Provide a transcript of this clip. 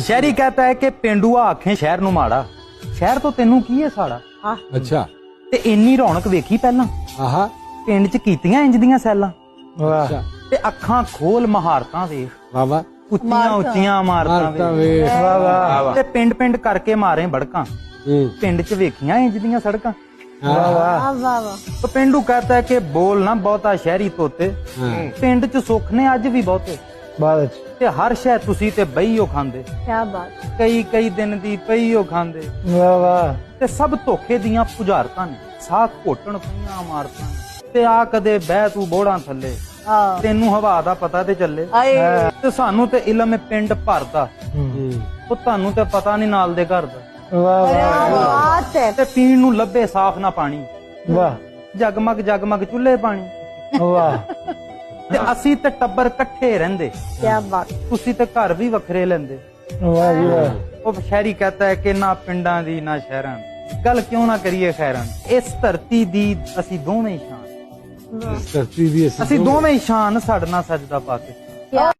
ਸ਼ਹਿਰੀ ਕਹਤਾ ਹੈ ਕਿ ਪਿੰਡੂਆ ਆਖੇ ਸ਼ਹਿਰ ਨੂੰ ਮਾੜਾ। ਸ਼ਹਿਰ ਤੋਂ ਤੈਨੂੰ ਕੀ ਹੈ ਸਾੜਾ? ਅੱਛਾ। ਤੇ ਇੰਨੀ ਰੌਣਕ ਵੇਖੀ ਪਹਿਲਾਂ? ਆਹਾ। ਪਿੰਡ 'ਚ ਕੀਤੀਆਂ ਇੰਜ ਦੀਆਂ ਸੈਲਾਂ? ਅੱਛਾ। ਤੇ ਅੱਖਾਂ ਖੋਲ ਮਹਾਰਤਾਂ ਵੇਖ। ਵਾਹ ਵਾਹ। ਉੱਚੀਆਂ ਉੱਚੀਆਂ ਇਮਾਰਤਾਂ ਮਾਰਤਾ ਵੇਖ। ਵਾਹ ਵਾਹ। ਤੇ ਪਿੰਡ ਪਿੰਡ ਕਰਕੇ ਮਾਰੇ ਬੜਕਾਂ। ਪਿੰਡ 'ਚ ਵੇਖੀਆਂ ਇੰਜ ਦੀਆਂ ਸੜਕਾਂ? ਵਾਹ ਵਾਹ। ਵਾਹ ਵਾਹ ਪਿੰਡੂ ਕਹਤਾ ਹੈ ਕਿ ਬੋਲ ਨਾ ਬਹੁਤਾ ਸ਼ਹਿਰੀ ਤੋਤੇ। ਪਿੰਡ 'ਚ ਸੁੱਖ ਨੇ ਅੱਜ ਵੀ ਬਹੁਤੇ। ਬਾਅਦ ਚ ਤੇ ਹਰ ਸ਼ੈ ਤੁਸੀਂ ਤੇ ਬਈਓ ਖਾਂਦੇ। ਕੀ ਬਾਤ ਕਈ ਕਈ ਦਿਨ ਦੀ ਪਈਓ ਖਾਂਦੇ। ਵਾਹ ਵਾਹ। ਤੇ ਸਭ ਧੋਖੇ ਦੀਆਂ ਪੁਜਾਰਤਾਂ ਨੇ। ਸਾਖ ਘੋਟਣ ਪਈਆਂ ਮਾਰਤਾਂ ਨੇ। ਤੇ ਆ ਕਦੇ ਬਹਿ ਤੂੰ ਬੋੜਾਂ ਥੱਲੇ। ਹਾਂ। ਤੈਨੂੰ ਹਵਾ ਦਾ ਪਤਾ ਤੇ ਚੱਲੇ। ਆਏ ਤੇ ਸਾਨੂੰ ਤੇ ਇਲਮ ਹੈ ਪਿੰਡ ਭਰਦਾ ਹੂੰ। ਉਹ ਤੁਹਾਨੂੰ ਤੇ ਪਤਾ ਨਹੀਂ ਨਾਲ ਦੇ ਘਰ ਦਾ। ਵਾਹ ਵਾਹ। ਬਾਤ ਹੈ। ਤੇ ਪੀਣ ਨੂੰ ਲੱਭੇ ਸਾਫ਼ ਨਾ ਪਾਣੀ। ਵਾਹ। ਜਗਮਗ ਜਗਮਗ ਚੁੱਲ੍ਹੇ ਪਾਣੀ। ਵਾਹ। ਤੇ ਅਸੀਂ ਤੇ ਟੱਬਰ ਇਕੱਠੇ ਰਹਿੰਦੇ। ਕੀ ਬਾਤ। ਤੁਸੀਂ ਤੇ ਘਰ ਵੀ ਵੱਖਰੇ ਲੈਂਦੇ। ਵਾਹ ਜੀ ਵਾਹ। ਉਹ ਸ਼ਹਿਰੀ ਕਹਤਾ ਹੈ ਕਿ ਨਾ ਪਿੰਡਾਂ ਦੀ ਨਾ ਸ਼ਹਿਰਾਂ ਦੀ। ਗੱਲ ਕਿਉਂ ਨਾ ਕਰੀਏ ਖੈਰਾਂ? ਇਸ ਧਰਤੀ ਦੀ ਅਸੀਂ ਦੋਵੇਂ ਹੀ ਸ਼ਾਨ। ਧਰਤੀ ਦੀ ਅਸੀਂ ਦੋਵੇਂ। ਹੀ ਸ਼ਾਨ ਸਾਡੇ ਨਾਲ ਸਜਦਾ ਪਾਕਿਸਤਾਨ ਕੀ